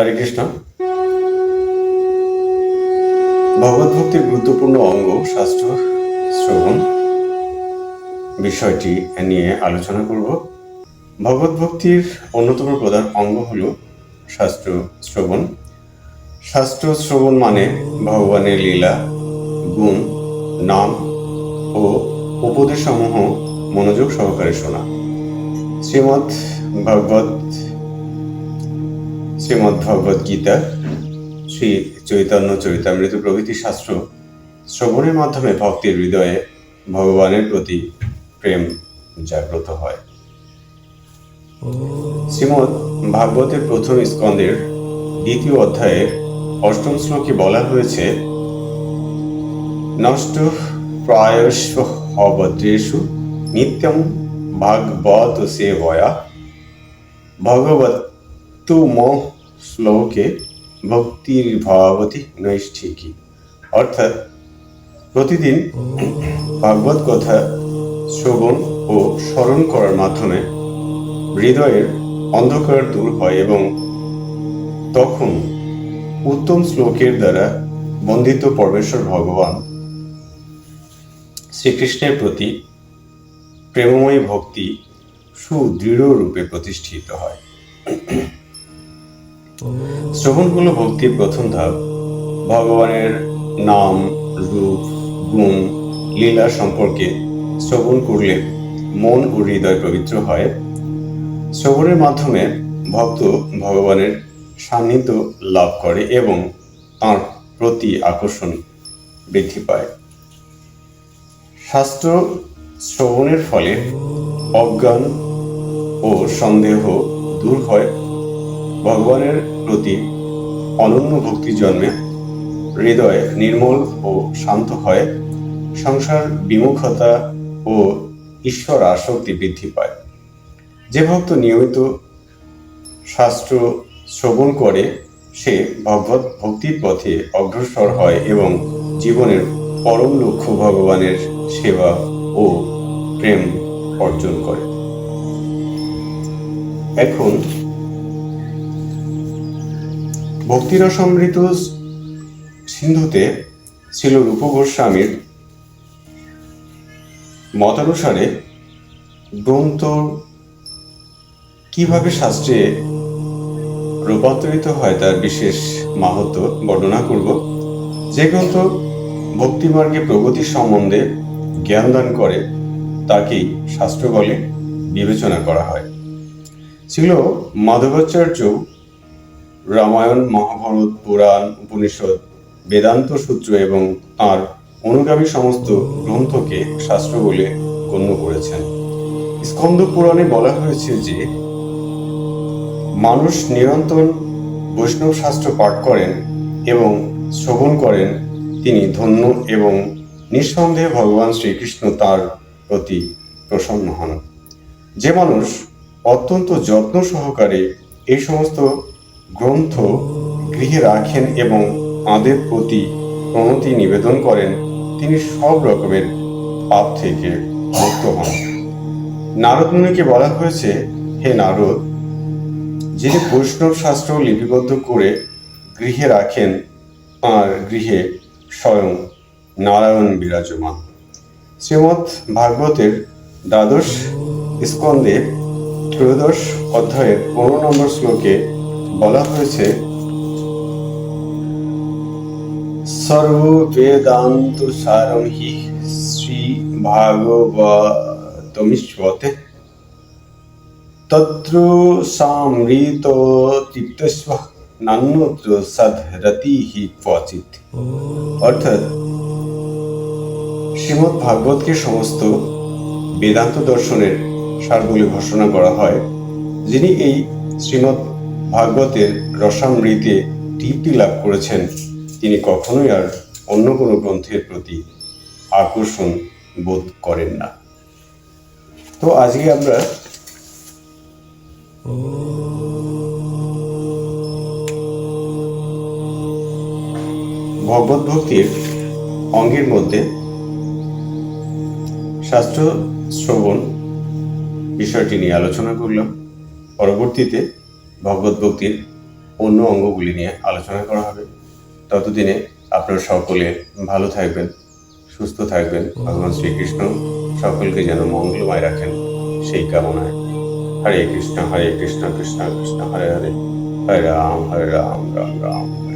হরে কৃষ্ণ। ভগবত ভক্তির গুরুত্বপূর্ণ অঙ্গ শাস্ত্র শ্রবণ বিষয়টি নিয়ে আলোচনা করব। ভগবত ভক্তির অন্যতম প্রধান অঙ্গ হল শাস্ত্র শ্রবণ। শাস্ত্র শ্রবণ মানে ভগবানের লীলা, গুণ, নাম ও উপদেশসমূহ মনোযোগ সহকারে শোনা। শ্রীমৎ ভগবত শ্রীমৎ ভগবত গীতা শ্রী চৈতন্য চরিতামৃত প্রভৃতি শাস্ত্র শ্রবণের মাধ্যমে ভক্তির হৃদয়ে ভগবানের প্রতি প্রেম জাগ্রত হয়। শ্রীমৎ ভাগবতের প্রথম স্কন্দের দ্বিতীয় অধ্যায়ের অষ্টম শ্লোকে বলা হয়েছে, নষ্ট প্রায়শ অভদ্রেষু নিত্যম ভাগবত সেবয়া। ভগবতু ম শ্লোকে ভক্তির ভাবতী নৈষ্ঠিকী। অর্থাৎ প্রতিদিন ভাগবত কথা শ্রবণ ও স্মরণ করার মাধ্যমে হৃদয়ের অন্ধকার দূর হয় এবং তখন উত্তম শ্লোকের দ্বারা বন্দিত পরমেশ্বর ভগবান শ্রীকৃষ্ণের প্রতি প্রেমময়ী ভক্তি সুদৃঢ় রূপে প্রতিষ্ঠিত হয়। শ্রবণ হল ভক্তির প্রথম ধাপ, ভগবানের নাম, রূপ, গুণ, লীলা সম্পর্কে শ্রবণ করলে মন ও হৃদয় পবিত্র হয়। শ্রবণের মাধ্যমে ভক্ত ভগবানের সান্নিধ্য লাভ করে এবং তাঁর প্রতি আকর্ষণ বৃদ্ধি পায়। শাস্ত্র শ্রবণের ফলে অজ্ঞান ও সন্দেহ দূর হয়। ভগবানের প্রতি অনন্য ভক্তি জন্মে হৃদয় নির্মল ও শান্ত হয়, সংসার বিমুখতা ও ঈশ্বর আসক্তি বৃদ্ধি পায়। যে ভক্ত নিয়মিত শাস্ত্র শ্রবণ করে, সে ভগবত ভক্তির পথে অগ্রসর হয় এবং জীবনের পরম লক্ষ্য ভগবানের সেবা ও প্রেম অর্জন করে। এখন ভক্তিরসমৃত সিন্ধুতে ছিল রূপ গোস্বামীর মতানুসারে গ্রন্থ কীভাবে শাস্ত্রে রূপান্তরিত হয় তার বিশেষ মাহাত্ম বর্ণনা করব। যে গ্রন্থ ভক্তিমার্গে প্রগতি সম্বন্ধে জ্ঞান দান করে, তাকেই শাস্ত্র বলে বিবেচনা করা হয়। ছিল মাধবাচার্য রামায়ণ, মহাভারত, পুরাণ, উপনিষদ, বেদান্ত সূত্র এবং তার অনুগামী সমস্ত গ্রন্থকে শাস্ত্র বলে গণ্য করেছেন। স্কন্দ পুরাণে বলা হয়েছে যে, মানুষ নিরন্তর বৈষ্ণব শাস্ত্র পাঠ করেন এবং শ্রবণ করেন তিনি ধন্য এবং নিঃসন্দেহে ভগবান শ্রীকৃষ্ণ তার প্রতি প্রসন্ন হন। যে মানুষ অত্যন্ত যত্ন সহকারে এই সমস্ত গ্রন্থ গৃহে রাখেন এবং তাঁদের প্রতি প্রণতি নিবেদন করেন, তিনি সব রকমের পাপ থেকে মুক্ত হন। নারদ মুনিকে বলা হয়েছে, হে নারদ, যিনি বৈষ্ণব শাস্ত্র লিপিবদ্ধ করে গৃহে রাখেন, তাঁর গৃহে স্বয়ং নারায়ণ বিরাজমান। শ্রীমৎ ভাগবতের দ্বাদশ স্কন্দে ত্রয়োদশ অধ্যায়ের পনেরো নম্বর শ্লোকে বলা হয়েছে সর্ব বেদান্ত সারম হি শ্রী ভাগবতমিষ্যতে তত্র সামৃত তৃপ্তস্ব নান্যত্র সদরতি হি ক্বচিত অর্থাৎ শ্রীমৎ ভাগবতকে সমস্ত বেদান্ত দর্শনের সার বলে ঘোষণা করা হয়, যিনি এই শ্রীমৎ ভাগবতের রসামৃতে তৃপ্তি লাভ করেছেন। তিনি কখনোই আর অন্য কোনো গ্রন্থের প্রতি আকর্ষণ বোধ করেন না। তো আজকে আমরা ভগবত ভক্তির অঙ্গের মধ্যে শাস্ত্র শ্রবণ বিষয়টি নিয়ে আলোচনা করলাম। পরবর্তীতে ভগবত ভক্তির অন্য অঙ্গগুলি নিয়ে আলোচনা করা হবে। ততদিনে আপনারা সকলে ভালো থাকবেন, সুস্থ থাকবেন। ভগবান শ্রীকৃষ্ণ সকলকে যেন মঙ্গলময় রাখেন সেই কামনায়। হরে কৃষ্ণ হরে কৃষ্ণ কৃষ্ণ কৃষ্ণ, হরে হরে। হরে রাম হরে রাম রাম রাম।